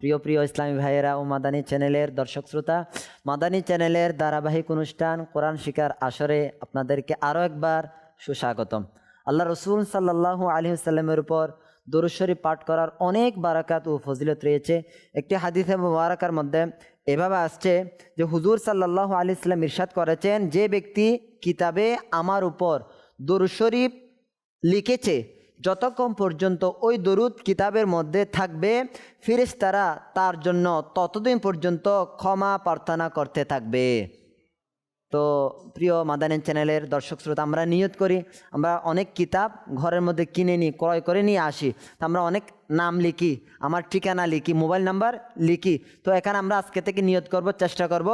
প্রিয় প্রিয় ইসলামী ভাইয়েরা, ও মাদানী চ্যানেলের দর্শক শ্রোতা, মাদানী চ্যানেলের ধারাবাহিক অনুষ্ঠান কোরআন শিকার আসরে আপনাদেরকে আরও একবার সুস্বাগতম। আল্লাহ রসুল সাল্লাহ আলী সাল্লামের উপর দরুশরী পাঠ করার অনেক বারাকাত ও ফজিলত রয়েছে। একটি হাদিসে মুবারাকার মধ্যে এভাবে আসছে যে, হুজুর সাল্লাহ আলী ইসলাম ইরশাদ করেছেন, যে ব্যক্তি কিতাবে আমার উপর দরুশরীফ লিখেছে যতক্ষণ পর্যন্ত ওই দরুদ কিতাবের মধ্যে থাকবে, ফিরিস্তারা তার জন্য ততদিন পর্যন্ত ক্ষমা প্রার্থনা করতে থাকবে। তো প্রিয় মাদানী চ্যানেলের দর্শক শ্রোতা, আমরা নিয়ত করি আমরা অনেক কিতাব ঘরের মধ্যে কিনে নিই, ক্রয় করে নিয়ে আসি। তো আমরা অনেক নাম লিখি, আমার ঠিকানা লিখি, মোবাইল নাম্বার লিখি। তো এখানে আমরা আজকে থেকে নিয়ত করব, চেষ্টা করব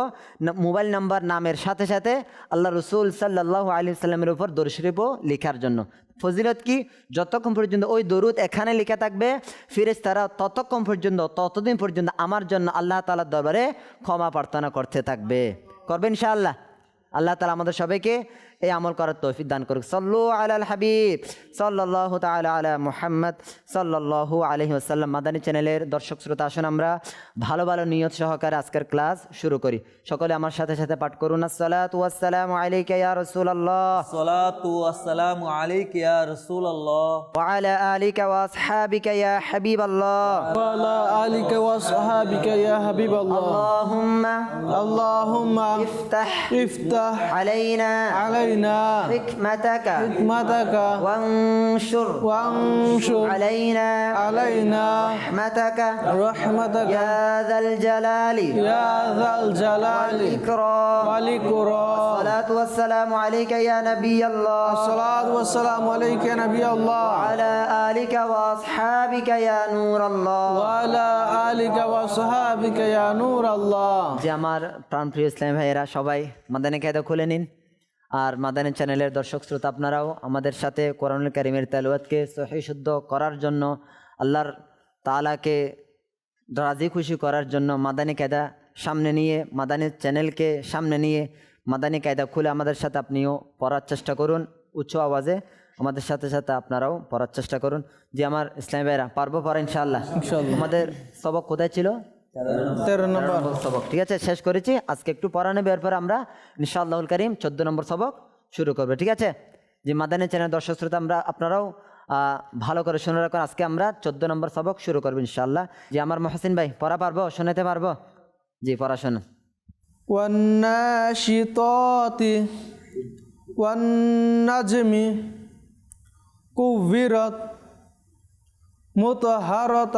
মোবাইল নাম্বার, নামের সাথে সাথে আল্লাহ রসুল সাল্লাহ আলী সাল্লামের উপর দর্শরীফও লেখার জন্য। ফজিলত কি? যতক্ষণ পর্যন্ত ওই দরুদ এখানে লেখা থাকবে ফিরেজ তারা ততক্ষণ পর্যন্ত, ততদিন পর্যন্ত আমার জন্য আল্লাহ তালার দরবারে ক্ষমা প্রার্থনা করতে থাকবে। করবেন ইনশাআল্লাহ? আল্লাহ তালা আমাদের সবাইকে এই আমল করার তৌফিক দান করুক। সল্লু আলাল হাবিব। সল্লাহ তাল আলা মোহাম্মদ। আলহি আসাল্লাম মাদানী চ্যানেলের দর্শক শ্রোতা আসুন আমরা ভালো ভালো নিয়ত সহকারে আজকের ক্লাস শুরু করি। সকলে আমার সাথে সাথে পাঠ করুন। আসসালাতু আসসালামু আলাইকা আলা আলিকা ওয়া আসহাবিকা ইয়া আলিকা ওয়া علينا حكمتك حكمتك وانشر وانشر علينا علينا رحمتك رحمتك يا ذا الجلال يا ذا الجلال والإكرام والإكرام الصلاة والسلام عليك يا نبي الله الصلاة والسلام عليك يا نبي الله وعلى آلك وأصحابك يا نور الله وعلى آلك وصحابك يا نور الله যে আমার প্রাণপ্রিয় ইসলাম ভাইয়েরা সবাই মাদানী কায়দা খুলে নিন আর মাদানী চ্যানেলের দর্শক শ্রোতা আপনারাও আমাদের সাথে কোরআনুল কারিমের তেলাওয়াতকে সহি শুদ্ধ করার জন্য আল্লাহর তালাকে রাজি খুশি করার জন্য মাদানী কায়দা সামনে নিয়ে মাদানী চ্যানেলকে সামনে নিয়ে মাদানী কায়দা খুলে আমাদের সাথে আপনিও পড়ার চেষ্টা করুন। উচ্চ আওয়াজে আমাদের সাথে সাথে আপনারাও পড়ার চেষ্টা করুন। যে আমার ইসলাম ভাইরা পারব পড়া ইনশাআল্লাহ। আমাদের সবক কোথায় ছিল? তেরো নম্বর নম্বর সবক ঠিক আছে শেষ করেছি আজকে একটু পড়া নেবে এরপর আমরা ইনশাআল্লাহুল করিম চোদ্দ নম্বর সবক শুরু করবো ঠিক আছে যে মাদানী চ্যানেল দর্শক শ্রোতা আমরা আপনারাও আহ, ভালো করে শুনে রাখুন আজকে আমরা চোদ্দ নম্বর সবক শুরু করবো ইনশাআল্লাহ যে আমার মহসিন ভাই পড়া পারবো শোনাতে পারবো জি পড়াশোনা والناشطات والنجم كورت مطهرة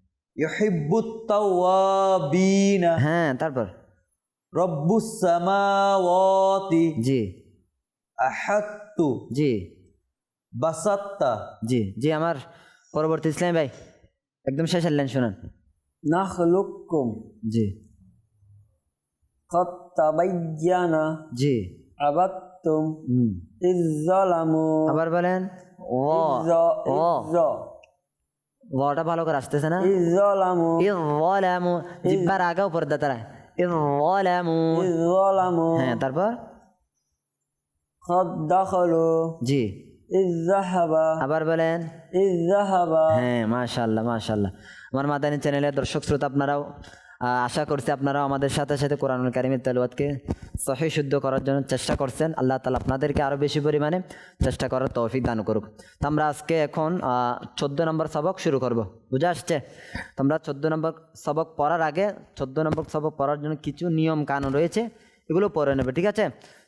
ইহিবুত্তাওয়াবিনা হ্যাঁ তারপর। রব্বুস সামাওয়াতি জি। আহাত্তু। জি। বাসাত্তা। জি জি আমার পরবর্তী ইসলাম ভাই একদম শেষ লাইন শোনান। নাখলুকুম জি। কত্তাবাইয়ানা। জি। আবাত্তুম। ইজ্জালামু। আবার বলেন ও। ও। গটা ভালো করে আসতেছে না ইজলামু ইজলামু জিব্বার আগে উপর দাতারা ইজলামু ইজলামু হ্যাঁ তারপর খদ জি ইজাহাবা আবার বলেন ইজাহাবা হ্যাঁ মাশাআল্লাহ মাশাআল্লাহ আমার মাদানী চ্যানেলের দর্শক শ্রোতা আপনারাও আশা করছি আপনারাও আমাদের সাথে সাথে কোরআনুল কারিমের তেলাওয়াতকে সহি শুদ্ধ করার জন্য চেষ্টা করছেন। আল্লাহ তালা আপনাদেরকে আরও বেশি পরিমাণে চেষ্টা করার তৌফিক দান করুক। তো আমরা আজকে এখন চোদ্দ নম্বর সবক শুরু করব। বুঝে আসছে? তোমরা চোদ্দ নম্বর সবক পড়ার আগে, চোদ্দ নম্বর সবক পড়ার জন্য কিছু নিয়ম কানুন রয়েছে, এগুলো পড়ে নেবে, ঠিক আছে?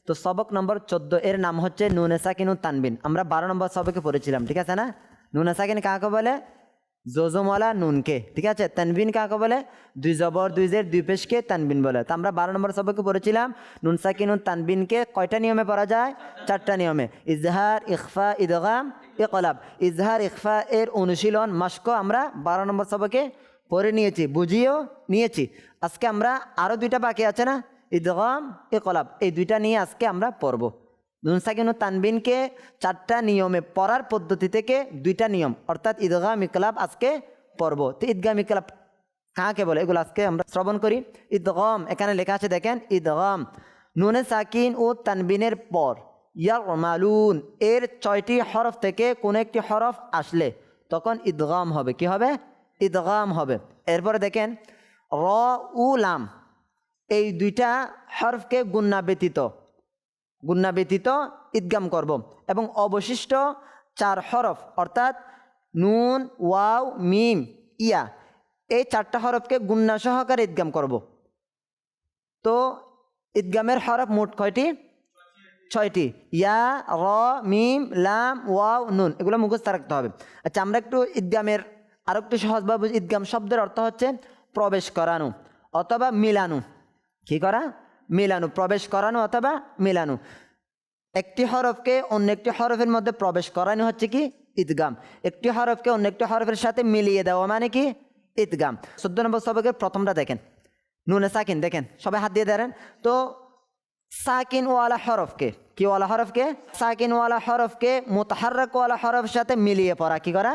তো সবক নম্বর চোদ্দ এর নাম হচ্ছে নুনে সাকিন তানবিন। আমরা বারো নম্বর সবকে পড়েছিলাম, ঠিক আছে না? নুনে সাকিন কাকে বলে? জোজমলা নুনকে ঠিক আছে? তানবিন কাকে বলে? দুই জবর, দুই জের, দুই পেশকে তানবিন বলে। তো আমরা বারো নম্বর সবকে পড়েছিলাম, নুন সাকিন ও তানবিনকে কয়টা নিয়মে পড়া যায়? চারটা নিয়মে। ইজহার, ইখফা, ইদগাম, ইকলাব। ইজহার, ইখফা এর অনুশীলন মাস্ক আমরা বারো নম্বর সবকে পড়ে নিয়েছি, বুঝিয়েও নিয়েছি। আজকে আমরা আরও দুইটা বাকি আছে না? ইদগাম, ইকলাব। এই দুইটা নিয়ে আজকে আমরা পড়ব। নুন সাকিন ও তানবিনকে চারটা নিয়মে পড়ার পদ্ধতি থেকে দুইটা নিয়ম, অর্থাৎ ঈদগাম ইকলাব আজকে পড়ব। তো ঈদগাম ইকলাব কাকে বলে? এগুলো আজকে আমরা শ্রবণ করি। ঈদগম, এখানে লেখা আছে, দেখেন, ঈদগম। নুনে সাকিন ও তানবিনের পর ইয়ারমালুন, এর ছয়টি হরফ থেকে কোনো একটি হরফ আসলে তখন ঈদগাম হবে। কি হবে? ঈদগাম হবে। এরপরে দেখেন, র উ লাম, এই দুইটা হরফকে গুন্না ব্যতীত গুন্না ব্যতীত ঈদগাম করব। এবং অবশিষ্ট চার হরফ, অর্থাৎ নুন, ওয়াও, মিম, ইয়া, এই চারটা হরফকে গুন্না সহকারে ঈদগাম করব। তো ঈদগামের হরফ মোট কয়টি? ছয়টি। ইয়া, র, মিম, লাম, ওয়াও, নুন, এগুলো মুখস্থ রাখতে হবে। আচ্ছা আমরা একটু ঈদগামের আরও একটু সহজভাবে ঈদগাম শব্দের অর্থ হচ্ছে প্রবেশ করানো অথবা মিলানো। কি করা? মিলানো, প্রবেশ করানো অথবা মিলানো। একটি হরফকে অন্য একটি হরফের মধ্যে প্রবেশ করানো হচ্ছে কি? ঈদগাম। একটি হরফকে অন্য একটি হরফের সাথে মিলিয়ে দেওয়া মানে কি? ঈদগাম। চোদ্দ নম্বর সবকের প্রথমটা দেখেন। নুনে সাকিন, দেখেন, সবাই হাত দিয়ে দেন তো সাকিন ওয়ালা হরফকে কি ওয়ালা হরফকে? সাকিন ওয়ালা হরফকে মোতাহারক ওয়ালা হরফের সাথে মিলিয়ে পড়া, কি করা?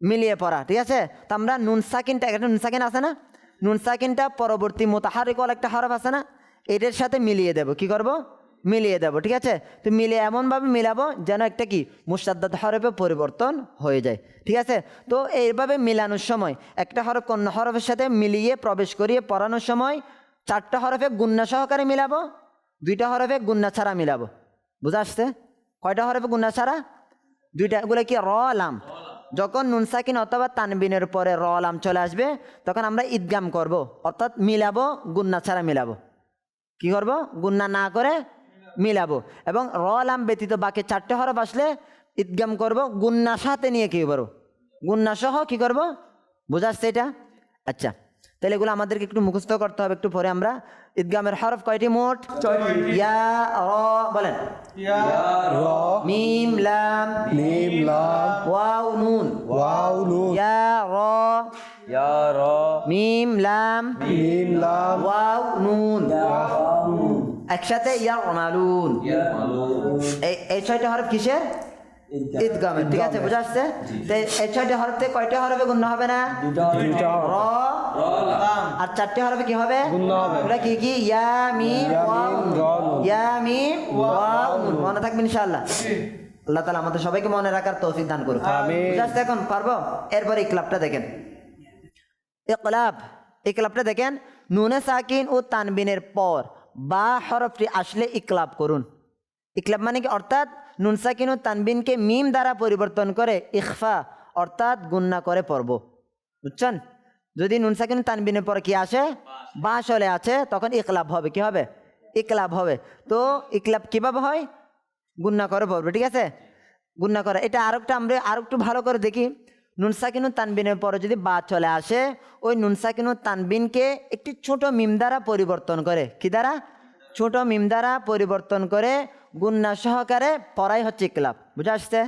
মিলিয়ে পড়া, ঠিক আছে? তো আমরা নুন সাকিনটা নুন সাকিন আছে না? নুন সাকিনটা পরবর্তী মোতাহারিক ওয়ালা একটা হরফ আছে না? এটার সাথে মিলিয়ে দেব। কি করব? মিলিয়ে দেব, ঠিক আছে? তো মিলিয়ে এমনভাবে মিলাবো যেন একটা কি? মুসাদ্দাত হরফে পরিবর্তন হয়ে যায়, ঠিক আছে? তো এইভাবে মিলানোর সময় একটা হরফ অন্য হরফের সাথে মিলিয়ে প্রবেশ করিয়ে পড়ানোর সময় চারটা হরফে গুন্না সহকারে মিলাবো, দুইটা হরফে গুন্না ছাড়া মিলাবো। বুঝা আসছে? কয়টা হরফে গুন্না ছাড়া? দুইটা, এগুলো কি? র, লাম। যখন নুনসাকিন অথবা তানবিনের পরে র আলাম চলে আসবে, তখন আমরা ঈদগাম করব। অর্থাৎ মিলাবো, গুন্না ছাড়া মিলাবো। কি করব? গুন্না না করে মিলাবো। এবং র আলাম ব্যতীত বাকি চারটে হরফ আসলে ঈদগাম করব, গুন্না সাথে নিয়ে কি করব? গুন্না সহ কী করব? বুঝাচ্ছে এটা? আচ্ছা। তাহলে এগুলো আমাদেরকে একটু মুখস্থ করতে হবে একটু পরে আমরা ঈদগামের হরফ কয়টি মোট? ইয়া র বলেন। র। মিম লাম। মিম লাম। ওয়াও নুন। ওয়াও নুন। ইয়া র। ইয়া র। মিম লাম। মিম লাম। ওয়াও নুন। একসাথে ইয়া মালুন। এই এই ছয়টা হরফ কিসের? ঈদগামের ঠিক আছে বুঝা আসছে? তো এই ছয়টা হরফ কয়টা হরফে গুণ হবে না? র আর চারটে হরফে কি হবে? ওটা কি কি? ইয়া মিম ইয়া, ওয়াও মিম, নুন। র, নুন। ইয়া মিম ওয়াও নুন। মনে থাকবে ইনশাআল্লাহ। আল্লাহ তাআলা আমাদের সবাইকে মনে রাখার তৌফিক দান করুন আমিন। বুঝা আসছে এখন? পারব? এরপর এই ক্লাবটা দেখেন। ইকলাব। এই ক্লাবটা দেখেন? নুনে সাকিন ও তানবিনের পর বা হরফটি আসলে ইকলাব করুন। ইকলাব মানে কি? অর্থাৎ নুন সাকিন ও তানবিনকে মিম দ্বারা পরিবর্তন করে ইখফা, অর্থাৎ গুন্না করে পড়ব। বুঝছেন? যদি নুন সাকিন তানবিনের পর কি আসে? বা চলে আছে তখন ইকলাব হবে। কি হবে? ইকলাব হবে। তো ইকলাব কীভাবে হয়? গুন্না করে পড়বে, ঠিক আছে? গুন্না করে। এটা আরেকটা আমরা আর একটু ভালো করে দেখি। নুন সাকিনু তানবিনের পরে যদি বা চলে আসে, ওই নুন সাকিনু তানবিনকে একটি ছোট মিম দ্বারা পরিবর্তন করে। কি দ্বারা? ছোট মিম দ্বারা পরিবর্তন করে গুন্না সহকারে পড়াই হচ্ছে ক্লাব। বুঝে আসছে?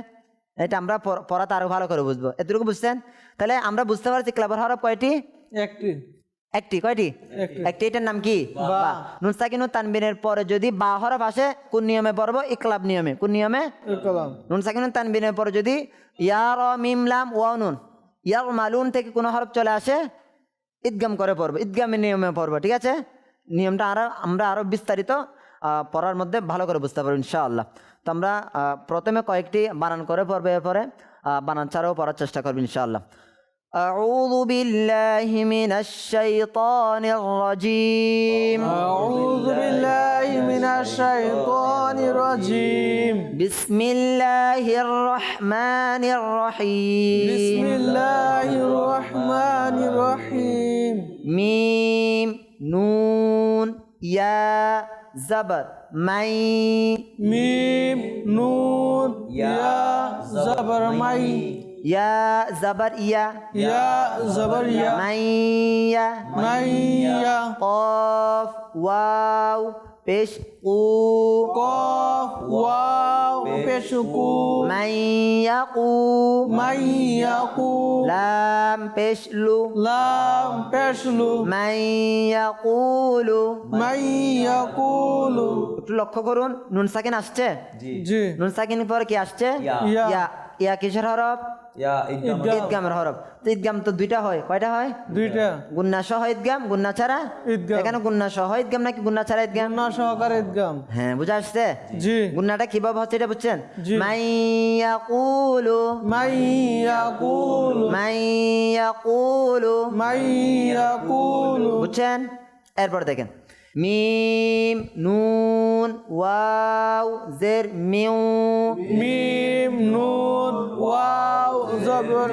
এটা আমরা পড়- আরও ভালো করে বুঝব। এতটুকু বুঝছেন? তাহলে আমরা বুঝতে পারছি ক্লাবের হরফ কয়টি? একটি। একটি। কয়টি? একটি। এটার নাম কি? নুন সাকিনু তানবিনের পরে যদি বা হরফ আসে কোন নিয়মে পড়ব? ইকলাব নিয়মে। কোন নিয়মে? নুন সাকিনুন তানবিনের পরে যদি ইয়ার মিম লাম ওয়াও নুন ইয়ার মালুন থেকে কোনো হরফ চলে আসে ঈদগাম করে পড়ব। ঈদগামের নিয়মে পড়ব। ঠিক আছে? নিয়মটা আরও আমরা আরও বিস্তারিত পড়ার মধ্যে ভালো করে বুঝতে পারবো ইনশাআল্লাহ তো আমরা আহ, প্রথমে কয়েকটি বানান করে পড়বো এরপরে আহ, বানান ছাড়াও পড়ার চেষ্টা করবো ইনশাআল্লাহ أعوذ بالله من الشيطان الرجيم أعوذ بالله من الشيطان الرجيم بسم الله الرحمن الرحيم بسم الله الرحمن الرحيم মিম নুন ইয়া জবর মাই মিম নুন ইয়া জবর মাই ইয়া জবর ইয়া ইয়া জবর ইয়া মাইয়া মাইয়া কফ ওয়াও পেশ কু। কফ ওয়াও পেশকু মাইয়াকু মাইয়াকু লাম পেশ লু। লাম পেশলু মাইয়াকুলু মাইয়াকুলু একটু লক্ষ্য করুন নুন সাকিন আসছে? জি। নুন সাকিন পরে কি আসছে? ইয়া। ইয়া। কিসের হরফ। ঈদগামের হরফ। তো ঈদগাম তো দুইটা হয়। কয়টা হয়? দুইটা। গুন্না সহ ঈদগাম গুন্না ছাড়া? ঈদগাম। এখানে গুন্না সহ ঈদগাম নাকি গুন্না ছাড়া ঈদগাম না সহকারে ঈদগাম হ্যাঁ বুঝা আসছে? জি। গুন্নাটা কীভাবে হচ্ছে এটা বুঝছেন? বুঝছেন? এরপর দেখেন। মিম নুন ওয়াও জের মিউ। মিম নুন زبر.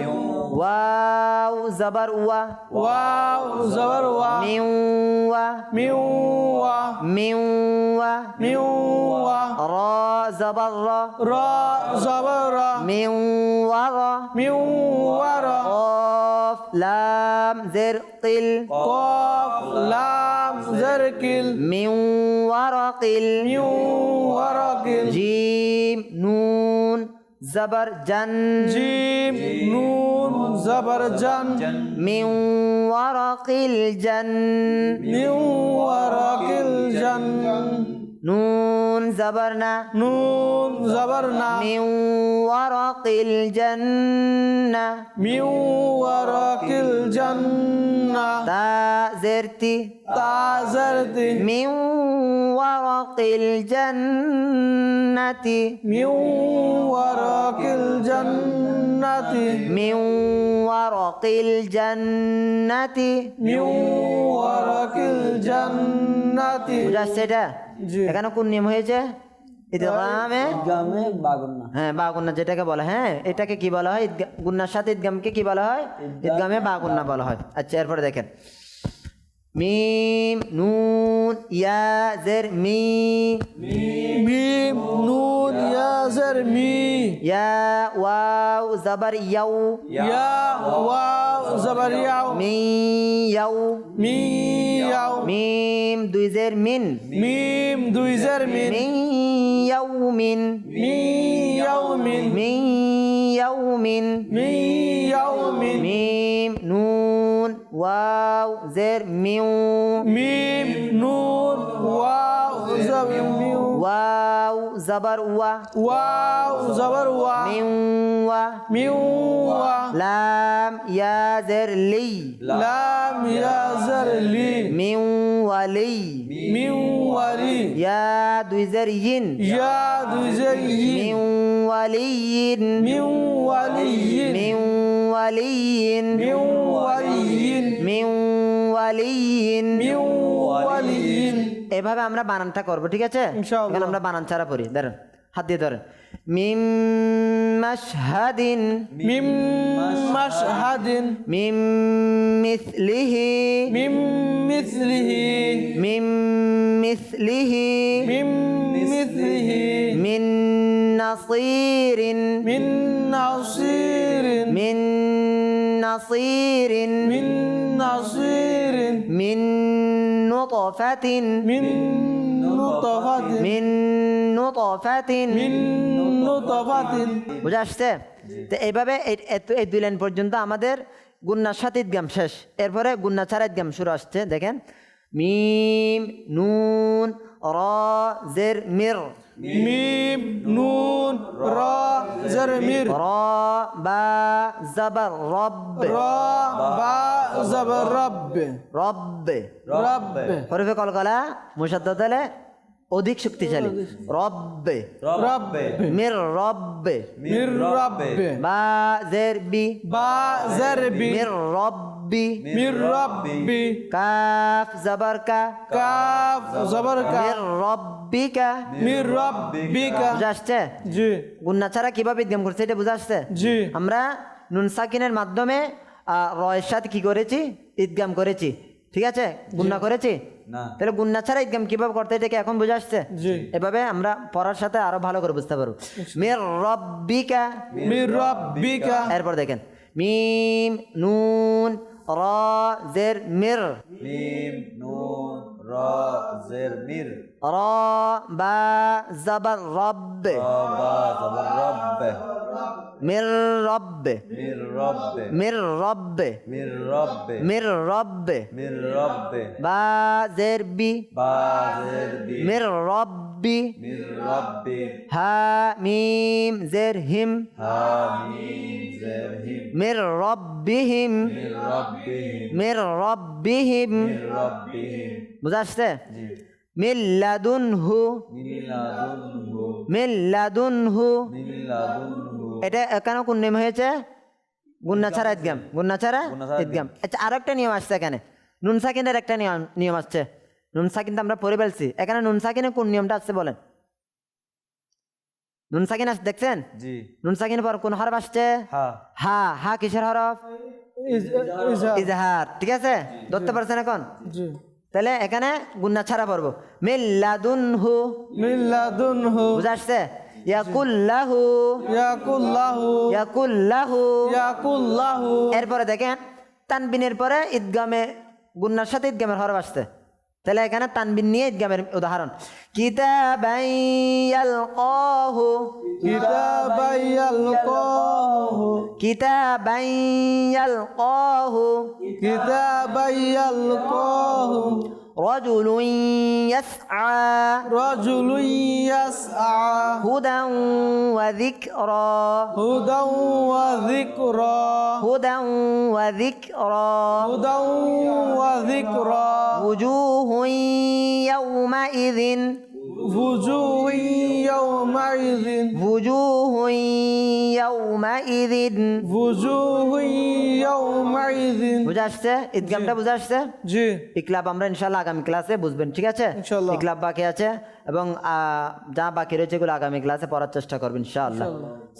واو زبر وا واو زبر وا من و. من و. را زبر. را را زبر. را من را. من را. قاف لام زر قل قاف لام زر قل ميو ورق من ورق جيم نون زبر جن. جيم نون زبر جن. من ورق الجن. من ورق الجن. نون زبرنا. نون زبرنا. من ورق الجنة من ورق الجنة تا زرتي تا زرتي من ورق الجنة মিউ ওয়ারাকিল জান্নাতি من ورق الجنة মিউ ওয়ারাকিল জান্নাতি বুঝা আসছে এটা জি। এখানে কোন নিয়ম হয়েছে ঈদগামে ইদগামে বাগুন্না হ্যাঁ বাগুন্না যেটাকে বলা হ্যাঁ এটাকে কি বলা হয় ঈদগা- গুন্নার সাথে ঈদগামকে কি বলা হয় ঈদগামে বাগুন্না বলা হয় আচ্ছা এরপরে দেখেন মিম নুন ইয়া জের মি মিম নুন ইয়া জার মি ইয়া ওয়াও জবর ইয়াউ ইয়া ওয়াও জবর ইয়াও মি ইয়াউ মি ইয়াও মিম দুই জের মিন মিম দুই জার মিন মিন ইয়াউমিন মি ইয়াউমিন মিন ইয়াউমিন মি ইয়াউমিন মিম নুন ওয়াও জের মিউ মিম নুন ওয়াও জবর মিউ ওয়াও জবর ওয়া ওয়াও জবর ওয়া মিউ ওয়া মিউ ওয়া লাম ইয়া জের লি লাম ইয়া জার লি মিউ ওয়ালি মিউ ওয়ালি ইয়া দুই জের ইন ইয়া দুই জার ইন মিউ ওয়ালিয়িন মিউ ওয়ালিয়িন মিউ ওয়ালিয়িন মিউ ওয়ালিয়িন মিউ ওয়ালিয়িন এভাবে আমরা বানানটা করব ঠিক আছে? ইনশাআল্লাহ। আমরা বানান ছাড়া পড়ি ধরেন হাত দিয়ে ধরেন। মিম মাশহাদিন। মিম মাশহাদিন। মিম মিথলিহি মিম মিথলিহি মিম মিথলিহি মিম মিথলিহি মিন নাসিরিন। মিন নাসিরিন। মিন নাসিরিন। মিন নাসিরিন। মিন نطفة من نطفة من نطفة من نطفة বুঝে আসছে? তো এইভাবে এই- দুই লাইন পর্যন্ত আমাদের গুন্না সাথে ঈদগাম শেষ। এরপরে গুন্না ছাড়া ঈদগাম শুরু আসছে দেখেন। মিম নুন র জের মির মিম নুন রা জার মির র বা জবর রব রা বা জবর রব রব রব হরফে কলকলা মুসাদ্দাত হলে অধিক শক্তিশালী। রব রব্বে। মির রব্বে। মির রব বা জের বি। বা জার বি। মির রব্বি। মির রব্বি। কাফ জবর কা। কাফ জবর কা। মির রব্বিকা মির রব্বিকা বুঝা আসছে? জি। গুন্না ছাড়া কীভাবে ঈদগাম করছে এটা বুঝা আসছে? জি। আমরা নুন সাকিনের মাধ্যমে রয়ের সাথে কি করেছি? ঈদগাম করেছি। ঠিক আছে? গুন্না করেছি? তাহলে গুন্না ছাড়া ইদগাম কীভাবে করতে এটাকে এটা কি এখন বুঝে আসছে? এভাবে আমরা পড়ার সাথে আরও ভালো করে বুঝতে পারব। মির রব্বিকা মির রব্বিকা। এরপর দেখেন। মিম নুন র জের মির মিম নুন র জের মির র বা জবর বা জবর রব্বে মির রব্ব মির রব্বে মির রব্ব মির রব্বে মির রব্ব মির রব্বে বা জের বি বা জের বি মির রব্বি মির রব্বি হা মিম জের হিম হা মিম হিম মির রব্বিহিম। মির রব্বিহিম। বুঝা আসছে? মিল্লাদুনহু মিল্লাদুনহু এটা এখানে কোন নিয়ম হয়েছে? গুন্না ছাড়া ঈদগাম গুন্না ছাড়া ঈদগাম আচ্ছা আরও একটা নিয়ম আসছে এখানে। নুন সাকিনের একটা নিয়ম নিয়ম আসছে। নুন সাকিন তো আমরা পড়ে ফেলছি। এখানে নুন সাকিনে কোন নিয়মটা আসছে বলেন? নুন সাকিন আসছে দেখছেন? জি। নুন সাকিনের পর কোন হরফ আসছে? হা। হা। হা কিসের হরফ? ইজ- ইজা ইজহার। ঠিক আছে? ধরতে পারছেন এখন? জি। তাহলে এখানে গুন্না ছাড়া পড়ব। মিল্লাদুনহু। মিল্লাদুনহু। বুঝা আসছে? ইয়াকুল্লাহু। ইয়াকুল্লাহু। ইয়াকুল্লাহু। ইয়াকুল্লাহু। এরপরে দেখেন তানবিনের পরে ঈদগামে গুন্নার সাথে ঈদগামের হরফ আসছে। তাহলে এখানে তানবিন নিয়ে ইদগামের উদাহরণ। কিতাবাইয়াল কহু কিতাবাইয়ালকাহু কিতাবাই ইয়ালকাহু কিতাবাইয়ালকাহু رجل يسعى. رجل يسعى. هدى وذكرى. هدى وذكرى. هدى وذكرى. هدى وذكرى. وجوه يومئذ وجوه يومئذ وجوه يومئذ وجوه يومئذ বুঝে আসছে ঈদগামটা বুঝে আসছে জি ইকলাব আমরা ইনশাল্লাহ আগামী ক্লাসে বুঝবেন ঠিক আছে ইনশাল্লাহ। ইকলাব বাকি আছে এবং আহ, যা বাকি রয়েছে এগুলো আগামী ক্লাসে পড়ার চেষ্টা করবেন ইনশাআল্লাহ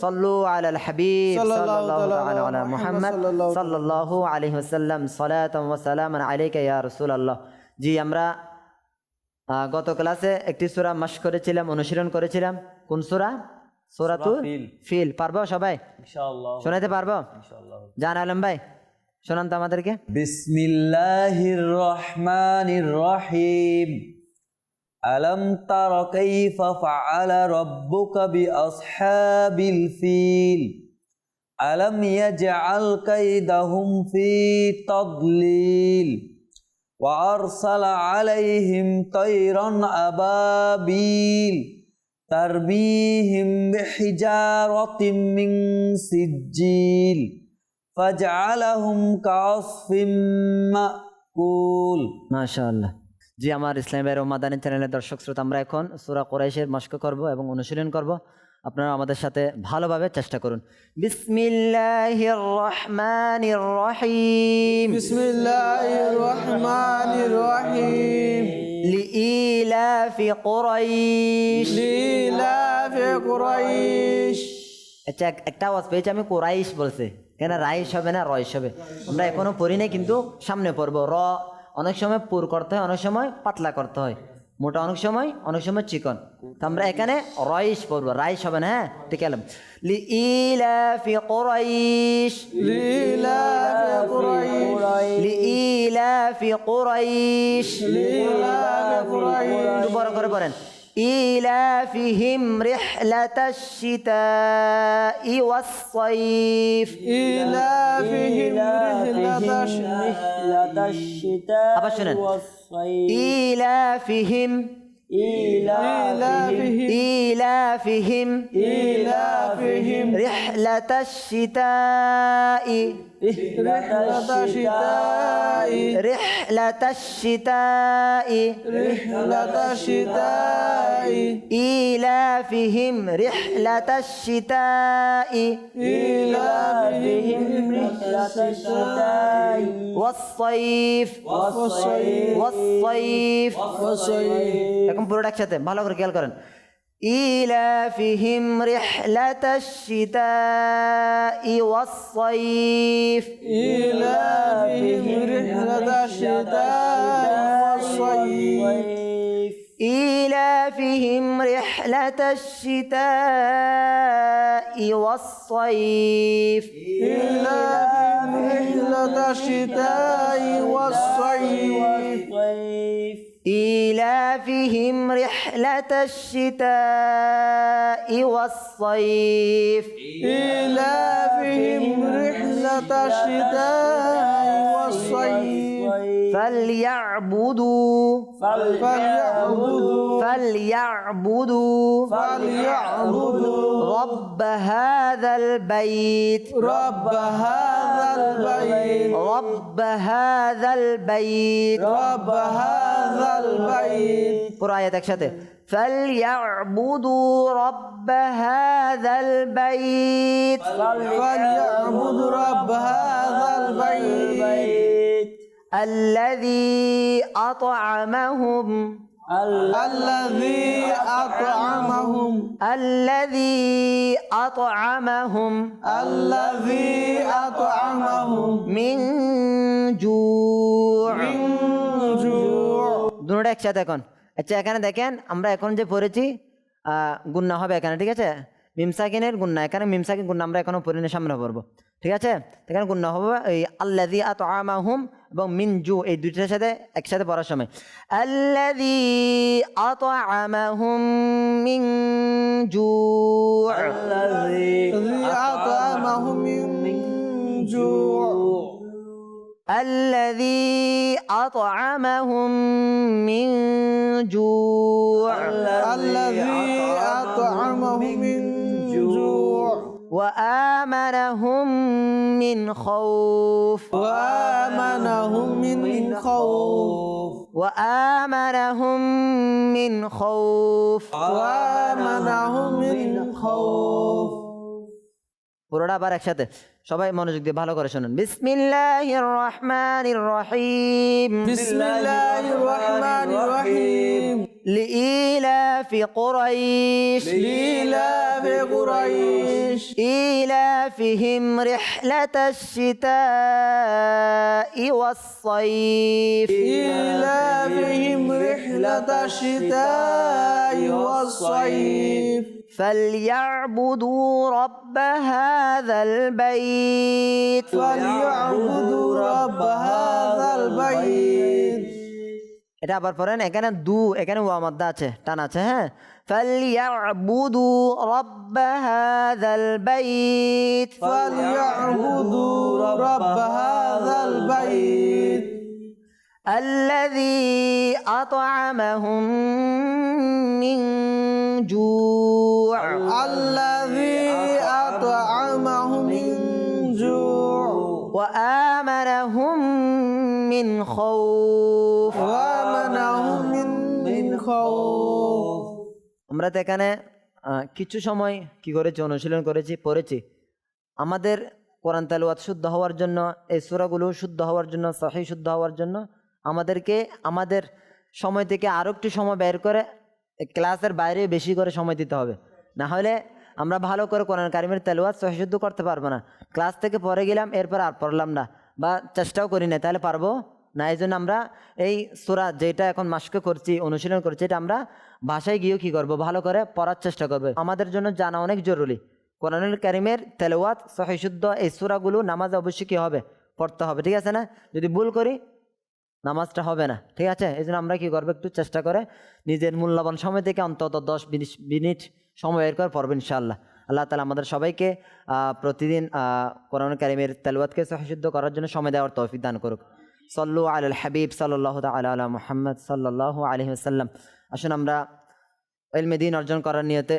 সল্লু আলাল হাবিব সাল্লাল্লাহু সাল্লাল্লাহু তাআলা তাআলা আলা আলা মুহাম্মদ সাল্লাল্লাহু সাল্লাল্লাহু আলাইহি ওয়াসাল্লাম সালাতাম ওয়া সালামান আলাইকা ইয়া রাসূলুল্লাহ জি আমরা আহ, গত ক্লাসে একটি সূরা মাস করেছিলাম অনুশীলন করেছিলাম। কোন সূরা? সূরাতুল ফিল। পারব সবাই? শোনাতে পারব? জান আলম ভাই শোনান তো আমাদেরকে। বিসমিল্লাহির রহমানির রহিম আলম তার কাইফা ফাআলা রাব্বুকা বিআসহাবিল ফিল। আলম ইয়াজআল কাইদাহুম ফি তাদলিল। وأرسل عليهم طيرا أبابيل ترميهم بحجارة من سجيل فجعلهم كعصف مأكول মাশাআল্লাহ জি আমার ইসলামী ভাইয়ের ও মাদানী চ্যানেলের দর্শক শ্রোতা আমরা এখন সুরা কোরাইশের মস্ক করব এবং অনুশীলন করব আপনারা আমাদের সাথে ভালোভাবে চেষ্টা করুন। বিসমিল্লাহির রহমানির রহিম। বিসমিল্লাহির রহমানির রহিম। লিইলাফি কুরাইশ। লিইলাফি কুরাইশ। আচ্ছা একটা আওয়াজ পেয়েছি আমি কুরাইশ বলছে। কেন রাইশ হবে না রয়স হবে? আমরা এখনও পড়ি নাই কিন্তু সামনে পড়ব। র অনেক সময় পুর করতে হয় অনেক সময় পাতলা করতে হয়। মোটা অনেক সময় অনেক সময় চিকন। তো আমরা এখানে রয়েস পড়ব। রাইস হবে না হ্যাঁ? ঠিক আলম লি ইলাফি কুরাইশ। লি বড় করে পড়েন। إيلافهم رحلة الشتاء والصيف. إيلافهم رحلة الشتاء والصيف. إيلافهم. إيلافهم. إيلافهم. إيلافهم. رحلة الشتاء. رحلة الشتاء رحلة الشتاء رحلة الشتاء إيلافهم رحلة الشتاء إيلافهم رحلة الشتاء والصيف والصيف والصيف والصيف এখন পুরোটা একসাথে ভালো করে খেয়াল করেন إيلافهم رحلة الشتاء والصيف. إيلافهم رحلة الشتاء والصيف. إيلافهم رحلة الشتاء والصيف. إلا في رحلة الشتاء والصيف. إيلافهم رحلة الشتاء والصيف. إيلافهم رحلة الشتاء والصيف. فليعبدوا فليعبدوا فليعبدوا فليعبدوا رب هذا البيت رب هذا البيت رب هذا البيت رب هذا البيت পুরো আয়াত একসাথে فليعبدوا رب هذا البيت فليعبدوا رب هذا البيت الذي أطعمهم الذي أطعمهم الذي أطعمهم الذي أطعمهم من جوع من جوع দুটোটা একসাথে এখন আচ্ছা এখানে দেখেন আমরা এখন যে পড়েছি আহ, গুন্না হবে এখানে ঠিক আছে মিমসাকিনের গুন্না এখানে মিমসাকিন গুন্না আমরা এখনো পড়িনি সামনে পড়বো ঠিক আছে এখানে গুন্না হবে এই আল্লাদি আত আমাহুম এবং মিনজু এই দুইটার সাথে একসাথে পড়ার সময় আল্লাদি আত আমাহুম মিন জু الذي أطعمهم من جوع الذي أطعمهم من جوع الذي أطعمهم من جوع وآمنهم من خوف وآمنهم من خوف وآمنهم من خوف وآمنهم من خوف পুরোটা আবার একসাথে সবাই মনোযোগ দিয়ে ভালো করে শুনুন বিসমিল্লাহির রহমানির রহিম بسم الله الرحمن الرحيم لإيلاف قريش لإلاف قريش إيلافهم رحلة الشتاء والصيف إيلافهم رحلة الشتاء والصيف فليعبدوا رب هذا البيت فليعبدوا رب هذا البيت এটা আবার পড়েন এখানে দু এখানে ওয়া মধ্যে আছে টান আছে হ্যাঁ فليعبدوا رب هذا البيت فليعبدوا رب هذا البيت الذي أطعمهم من جوع الذي أطعمهم من جوع وآمنهم من خوف وآمنهم من من خوف আমরা তো এখানে আহ, কিছু সময় কি করেছি অনুশীলন করেছি পড়েছি আমাদের কোরআন তালুয়াত শুদ্ধ হওয়ার জন্য এই সুরাগুলো শুদ্ধ হওয়ার জন্য সহি শুদ্ধ হওয়ার জন্য আমাদেরকে আমাদের সময় থেকে আরও একটু সময় বের করে এই ক্লাসের বাইরে বেশি করে সময় দিতে হবে না হলে আমরা ভালো করে কোরআন কারিমের তেলোয়াত সহি শুদ্ধ করতে পারব না। ক্লাস থেকে পরে গেলাম, এরপর আর পড়লাম না বা চেষ্টাও করি না তাহলে পারব না। এই জন্য আমরা এই সুরা যেটা এখন মাসকে করছি, অনুশীলন করছি, এটা আমরা ভাষায় গিয়েও কী করব? ভালো করে পড়ার চেষ্টা করবে। আমাদের জন্য জানা অনেক জরুরি। কোরআনুল কারিমের তেলাওয়াত সহিশুদ্ধ এই সুরাগুলো নামাজে অবশ্যই কী হবে? পড়তে হবে, ঠিক আছে না? যদি ভুল করি, নামাজটা হবে না, ঠিক আছে? এই জন্য আমরা কী করব? একটু চেষ্টা করে নিজের মূল্যবান সময় থেকে অন্তত দশ বিশ মিনিট সময় বের করে পড়বেন ইনশাআল্লাহ আল্লাহ তালা আমাদের সবাইকে আহ, প্রতিদিন কোরআন কারিমের তেলওয়াতকে সহিশুদ্ধ করার জন্য সময় দেওয়ার তৌফিক দান করুক সল্লু আল হাবিব সাল্লাহ তালা আলা মুহাম্মদ সাল্লাহ আলহি আসাল্লাম আসুন আমরা ইলমে দিন অর্জন করার নিয়তে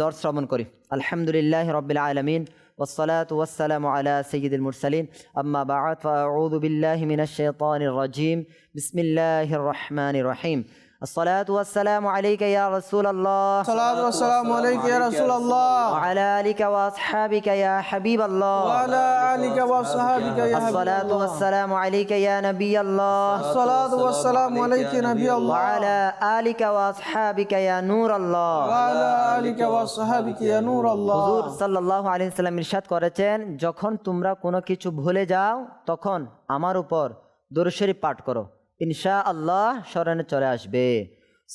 দর শ্রবণ করি আলহামদুলিল্লাহ রবিল আলমিন والصلاة والسلام على سيد المرسلين أما بعد فأعوذ بالله من الشيطان الرجيم بسم الله الرحمن الرحيم الصلاة والسلام عليك يا رسول الله الصلاة والسلام عليك يا رسول الله وعلى آلك وأصحابك يا حبيب الله وعلى آلك وصحبك يا حبيب الصلاة الله والسلام عليك يا نبي الله الصلاة والسلام عليك يا نبي الله وعلى آلك وأصحابك يا نور الله وعلى آلك وصحبك يا نور হুজুর الله সাল্লাহ আলী সাল্লাম ইরশাদ করেছেন যখন তোমরা কোনো কিছু ভুলে যাও তখন আমার উপর দরুদ শরীফ পাঠ করো ইনশা আল্লাহ স্মরণে চলে আসবে।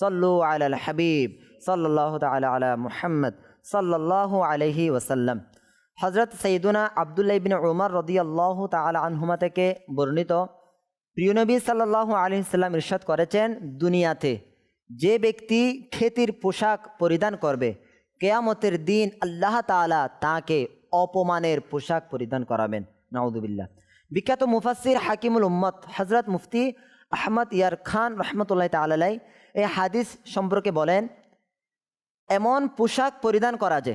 সল্লু আল হাবিব সাল্লাহ তালা আলা মুহাম্মদ সাল্লাহ আলহি ওসাল্লাম হজরত সঈদুনা আবদুল্লাহ ইবিন উমর রদি আল্লাহ তালা আনহুমা থেকে বর্ণিত প্রিয়নবী সাল্লাহ আলহিসাল্লাম ইরশাদ করেছেন, দুনিয়াতে যে ব্যক্তি খেতির পোশাক পরিধান করবে, কেয়ামতের দিন আল্লাহ তাআলা তাকে অপমানের পোশাক পরিধান করাবেন। নাউদুবিল্লাহ বিখ্যাত মুফাসির হাকিমুল উম্মত হজরত মুফতি আহমদ ইয়ার খান রহমতুল্লাহ তালাই এই হাদিস সম্পর্কে বলেন, এমন পোশাক পরিধান করা যে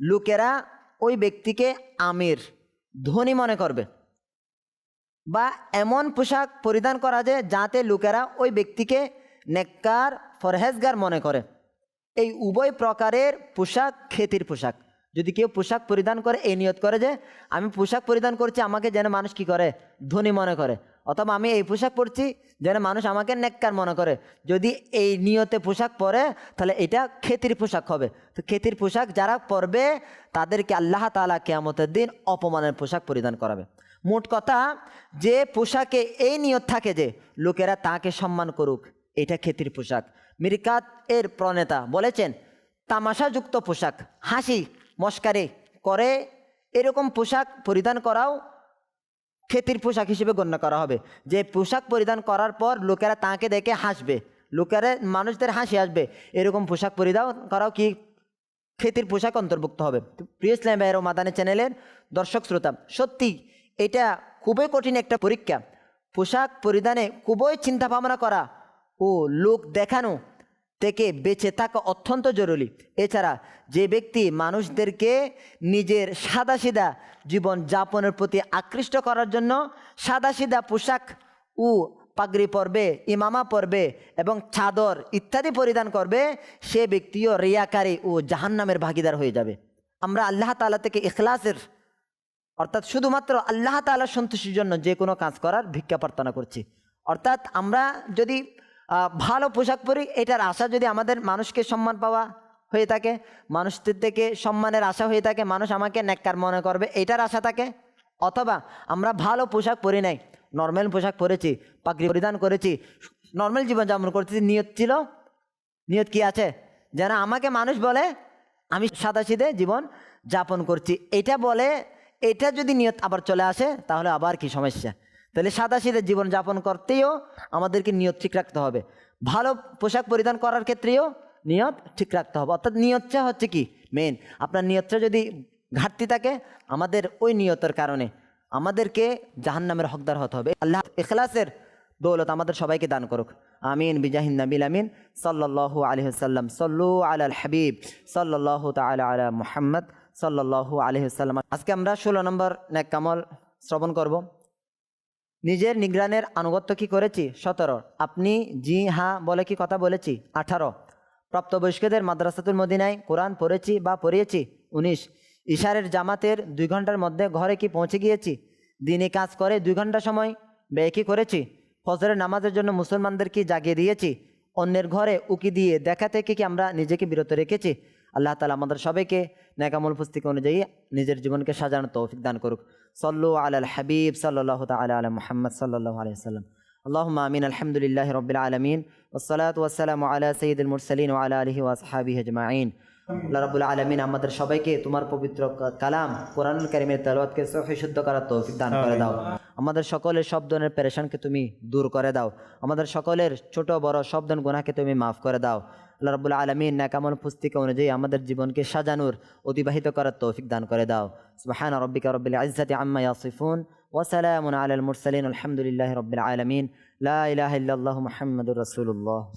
লোকেরা ওই ব্যক্তিকে আমির, ধনী মনে করবে বা এমন পোশাক পরিধান করা যে যাতে লোকেরা ওই ব্যক্তিকে নেককার, ফরহেজগার মনে করে। এই উভয় প্রকারের পোশাক খেতির পোশাক। যদি কেউ পোশাক পরিধান করে এই নিয়ত করে যে, আমি পোশাক পরিধান করছি, আমাকে যেন মানুষ কি করে? ধনী মনে করে। অথবা আমি এই পোশাক পরছি যেন মানুষ আমাকে নেককার মনে করে। যদি এই নিয়তে পোশাক পরে, তাহলে এটা খেতির পোশাক হবে। তো খেতির পোশাক যারা পরবে, তাদেরকে আল্লাহ তালা কেয়ামতের দিন অপমানের পোশাক পরিধান করাবে। মোট কথা, যে পোশাকে এই নিয়ত থাকে যে লোকেরা তাকে সম্মান করুক, এটা খেতির পোশাক। মিরকাত এর প্রণেতা বলেছেন, তামাশাযুক্ত পোশাক, হাসি, মস্কারে করে এরকম পোশাক পরিধান করাও খেতির পোশাক হিসেবে গণ্য করা হবে। যে পোশাক পরিধান করার পর লোকেরা তাকে দেখে হাসবে। লোকেরা, মানুষদের হাসি আসবে। এরকম পোশাক পরিধান করাও কি খেতির পোশাক অন্তর্ভুক্ত হবে? প্রিয় ইসলাম ভাইয়ের ও মাদানী চ্যানেলের দর্শক শ্রোতা, সত্যি এটা খুবই কঠিন একটা পরীক্ষা। পোশাক পরিধানে খুবই চিন্তা ভাবনা করা ও লোক দেখানো থেকে বেঁচে থাকা অত্যন্ত জরুরি। এছাড়া যে ব্যক্তি মানুষদেরকে নিজের সাদাসিধা জীবন যাপনের প্রতি আকৃষ্ট করার জন্য সাদাসিধা পোশাক ও পাগড়ি পরবে, ইমামা পরবে এবং চাদর ইত্যাদি পরিধান করবে, সে ব্যক্তিও রিয়াকারী ও জাহান্নামের ভাগিদার হয়ে যাবে। আমরা আল্লাহ তালা থেকে ইখলাসের, অর্থাৎ শুধুমাত্র আল্লাহ তালার সন্তুষ্টির জন্য যে কোনো কাজ করার ভিক্ষা প্রার্থনা করছি। অর্থাৎ আমরা যদি ভালো পোশাক পরি, এটার আশা যদি আমাদের মানুষকে সম্মান পাওয়া হয়ে থাকে, মানুষদের থেকে সম্মানের আশা হয়ে থাকে, মানুষ আমাকে ন্যাক্কার মনে করবে, এটার আশা থাকে। অথবা আমরা ভালো পোশাক পরি নাই নর্মাল পোশাক পরেছি, পাগড়ি পরিধান করেছি নর্মাল জীবনযাপন করতেছি, নিয়ত ছিল, নিয়ত কি আছে? যেন আমাকে মানুষ বলে, আমি সাদাসিধে জীবন যাপন করছি। এটা বলে, এটা যদি নিয়ত আবার চলে আসে, তাহলে আবার কি সমস্যা? তাহলে সাদাসিধে জীবন যাপন করতেও আমাদেরকে নিয়ত ঠিক রাখতে হবে। ভালো পোশাক পরিধান করার ক্ষেত্রেও নিয়ত ঠিক রাখতে হবে। অর্থাৎ নিয়তটা হচ্ছে কি? মেন আপনার নিয়তটা যদি ঘাটতি থাকে, আমাদের ওই নিয়তের কারণে আমাদেরকে জাহান্নামের হকদার হতে হবে। আল্লাহ এখলাসের দৌলত আমাদের সবাইকে দান করুক। আমিন। বিজাহিন নাবিল আমিন। সাল্লাল্লাহু আলাইহি সাল্লাম সল্লু আলাল হাবিব। সাল্লাল্লাহু তাআলা আলা মুহাম্মদ। সাল্লাল্লাহু আলাইহি সাল্লাম আজকে আমরা ষোলো নম্বর নেক কামল শ্রবণ করব। নিজের নিগ্রানের আনুগত্য কি করেছি? সতেরো। আপনি জি হ্যাঁ বলে কি কথা বলেছি? আঠারো। প্রাপ্তবয়স্কদের মাদ্রাসাতুল মদিনায় কোরআন পড়েছি বা পড়িয়েছি? উনিশ। ইশারের জামাতের দুই ঘণ্টার মধ্যে ঘরে কি পৌঁছে গিয়েছি? দিনে কাজ করে দুই ঘণ্টা সময়? ব্যয় কি করেছি? ফজরের নামাজের জন্য মুসলমানদের কি জাগিয়ে দিয়েছি? অন্যের ঘরে উকি দিয়ে দেখা থেকে কি আমরা নিজেকে বিরত রেখেছি? আল্লাহ তালা আমাদের সবাইকে ন্যাকামল পুস্তিকা অনুযায়ী নিজের জীবনকে সাজানোর তৌফিক দান করুক সল্লু আল হাবিব সাল্লাহ তালা আলা মোহাম্মদ সাল্লাহ আলিয়াল্লাম اللهم آمين الحمد لله رب العالمين والصلاة والسلام على سيد المرسلين وعلى آله وأصحابه أجمعين আল্লাহ রাবুল আলমিন আমাদের সবাইকে তোমার পবিত্র কা- কালাম কোরআনুল কারিমের তেলাওয়াতকে সহি শুদ্ধ করার তৌফিক দান করে দাও আমাদের সকলের সব ধরনের পেরেশানকে তুমি দূর করে দাও আমাদের সকলের ছোট বড় সব ধরনের গুনাহকে তুমি মাফ করে দাও আল্লাহ রবুল আলমিন ন্যাকামল পুস্তিকা অনুযায়ী আমাদের জীবনকে সাজানোর অতিবাহিত করার তৌফিক দান করে দাও। সুবাহান রব্বিকা রবিল আজাতি আম্মা ইয়াসিফুন ওয়াসালামুন আলাল মুরসালিন। আলহামদুলিল্লাহ রবিল আলমিন। লাহ ইল্লাল্লাহু মুহাম্মাদুর রাসূলুল্লাহ।